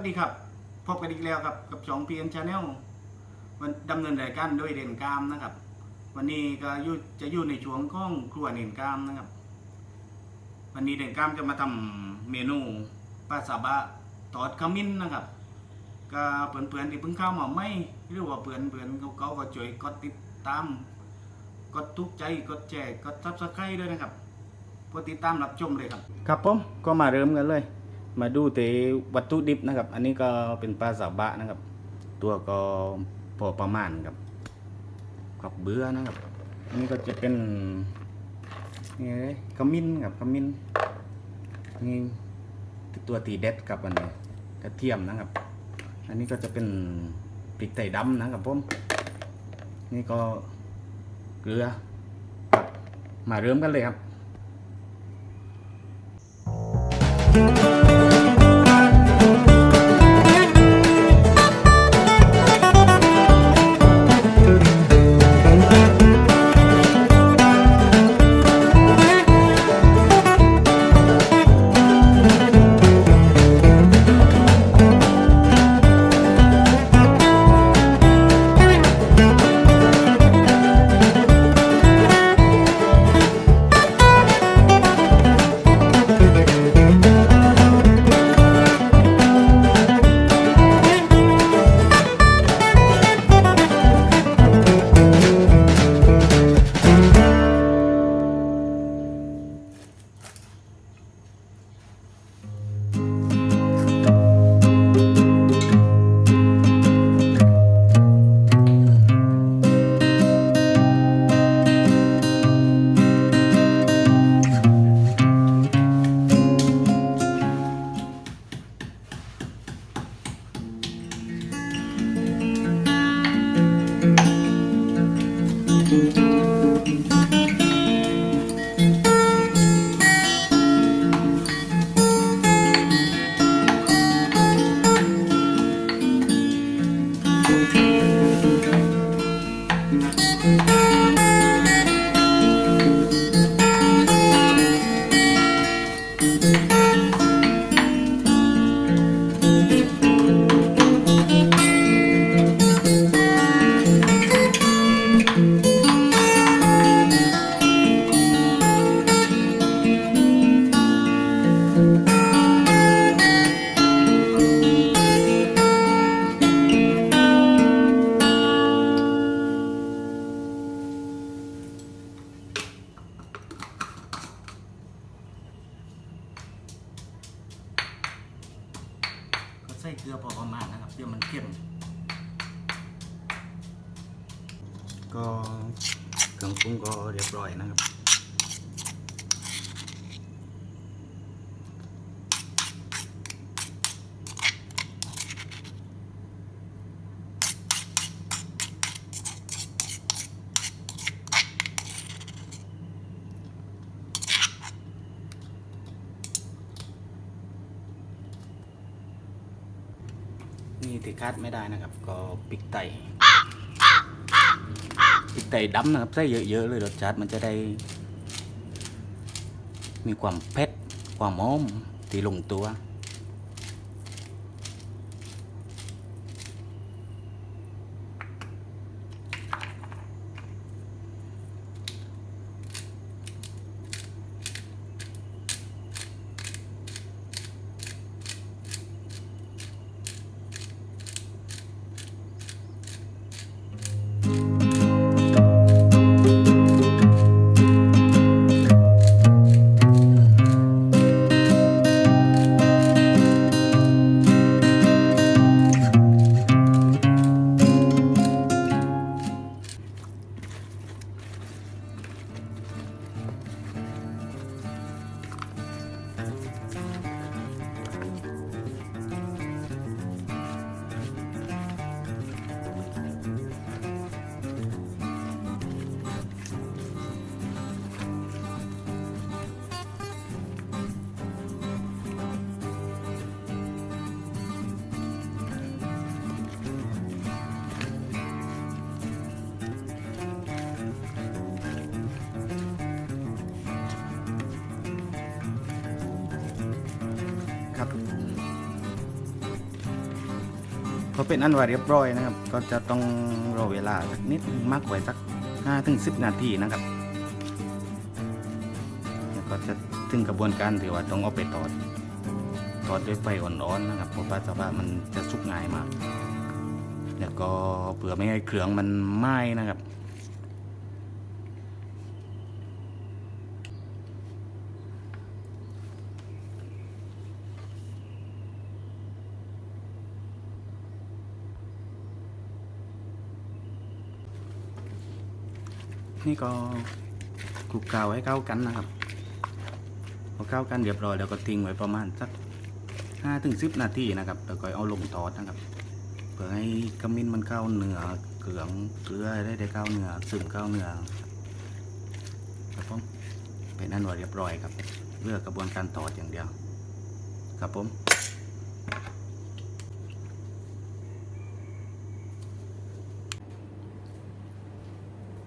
วัสดีครับ พบกันอีกแล้วครับกับช่อง PN Channel วันดำเนินรายการโดยเด่นกามนะครับ วันนี้ก็อยู่จะอยู่ในช่วงข้องครัวเด่นกามนะครับ วันนี้เด่นกามจะมาทำเมนูปลาซาบะทอดขมิ้นนะครับ ก็เพื่อนๆที่เพิ่งเข้ามาไม่หรือว่าเพื่อนๆเขาเขาก็ช่วยกดติดตามกดทุกใจกดแชร์กดซับสไครต์ด้วยนะครับเพื่อติดตามรับชมเลยครับ ครับผมก็มาเริ่มกันเลย มาดูเตวัตถุดิบนะครับ อันนี้ก็เป็นปลาสาบะนะครับ ตัวก็พอประมาณครับกับเบื่อนะครับ อันนี้ก็จะเป็นนี่เลยขมิ้นครับขมิ้นนี่ตัวตีเด็ดกับอันนี้กระเทียมนะครับ อันนี้ก็จะเป็นพริกไทยดำนะครับผมนี่ก็เกลือครับมาเริ่มกันเลยครับก็ ที่คาดไม่ได้นะครับ ก็ปิกไตปิกไตดำนะครับใส่เยอะๆเลยรสชาติมันจะได้ มีความเผ็ดความหอมที่ลงตัว พอเป็นอันว่าเรียบร้อยนะครับ ก็จะต้องรอเวลาสักนิดมากกว่าสัก5ถึง10 นาทีนะครับแล้วก็จะถึงกระบวนการที่ว่าต้องเอาไปตอดตอดด้วยไฟอ่อนๆนะครับเพราะว่าสภาพมันจะสุกง่ายมาก แล้วก็เผื่อไม่ให้เครื่องมันไหม้นะครับ นี่ก็คลุกเคล้าให้เข้ากันนะครับพอเข้ากันเรียบร้อยแล้วก็ทิ้งไว้ประมาณสักห้าถึงสิบนาทีนะครับแล้วก็เอาลงทอดนะครับเพื่อให้ขมิ้นมันเข้าเนื้อเกลืองเกลือได้ได้เข้าเนื้อซึมเข้าเนื้อครับผมเป็นอันว่าเรียบร้อยครับเลือกกระบวนการทอดอย่างเดียว ครับผม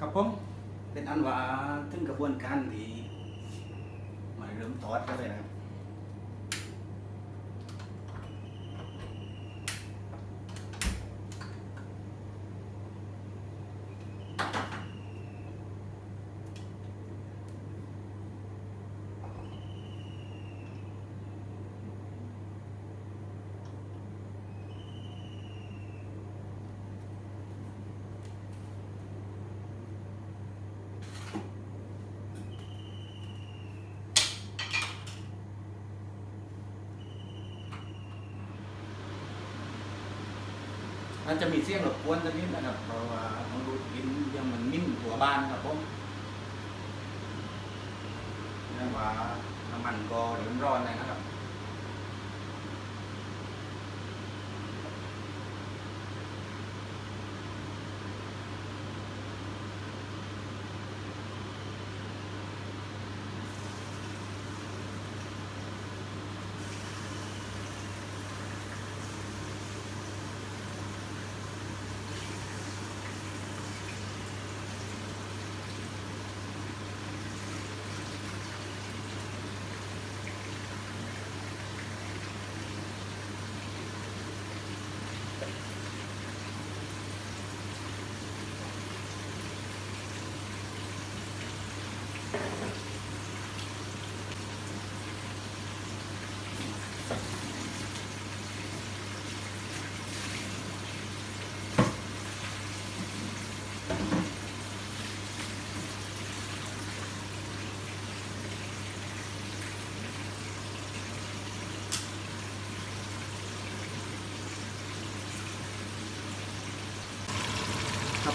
ครับผม เป็นอันว่าถึงกระบวนการที่มาเริ่มทอดกันเลยนะครับ มันจะมีเสียงรบกวนสักนิดนะครับเพราะว่ามันรูดกินยังมันมิ่นตัวบ้านครับผมเนื่องว่าน้ำมันก็เดือดร้อนนะครับ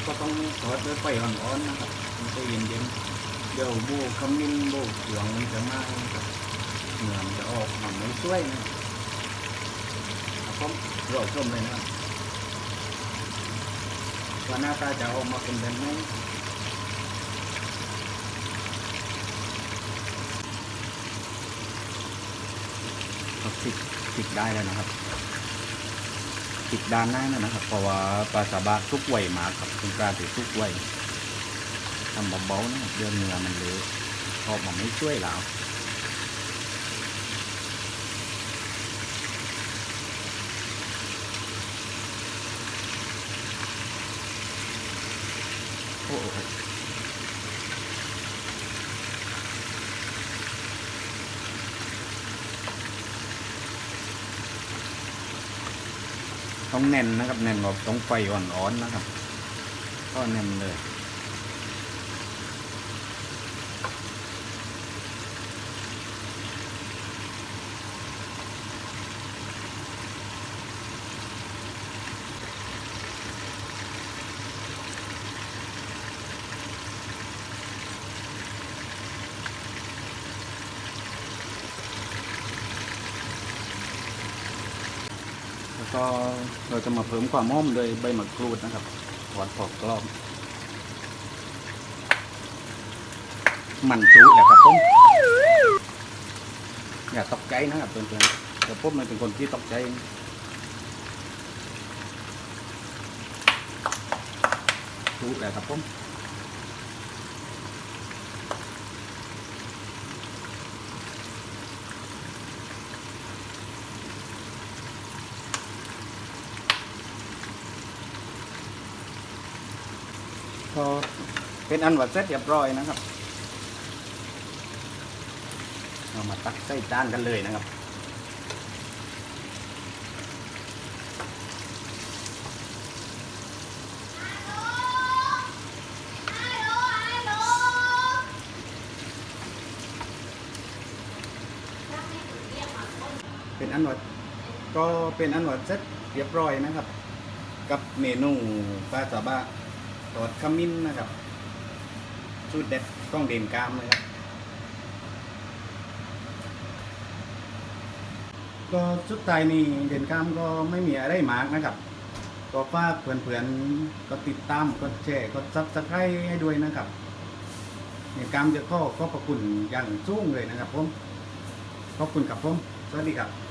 ก็ต้องทอดด้วยไฟอ่อนๆนะครับมันก็เย็นๆเดี๋ยวโบขมิ้นโบเขืองมันจะไหม้ครับเนื้อมันจะออกมันไม่ช่วยนะครับผมรอชมเลยนะครับว่าหน้าตาจะออกมาเป็นแบบไหนก็ติดติดได้แล้วนะครับ ติดด้านหน้านะครับ เพราะว่าปลาสาบะทุกไวมากครับเป็นปลาที่ทุกไวทำเบาๆนะเดือนเนื้อมันเลยพอมันไม่ช่วยแล้ว ต้องแน่นนะครับ แน่นแบบต้องไฟอ่อนๆนะครับ ก็แน่นเลย ก็เราจะมาเพิ่มความหอมโดยใบมะกรูดนะครับถอดปอกกรอบมันจุแหละครับผมอย่าตกใจนะครับเพื่อนๆแต่ผมมันเป็นคนที่ตกใจจุแหละครับผม เป็นอันวัดเสร็จเรียบร้อยนะครับ เรามาตักใส่จานกันเลยนะครับเป็นอันวัดก็เป็นอันวัดเสร็จเรียบร้อยนะครับ กับเมนูปลาซาบะทอดขมิ้นนะครับ สูตรเด็ดต้องเด่นกล้ามเลยครับ ก็สุดท้ายนี่เด่นกล้ามก็ไม่มีอะไรมากนะครับ ก็ฝากเพื่อนๆก็ติดตามกดแชร์กดซับสไครต์ให้ด้วยนะครับเด่นกล้ามจะก็ขอบพระคุณอย่างสูงเลยนะครับผมขอบคุณครับผมสวัสดีครับ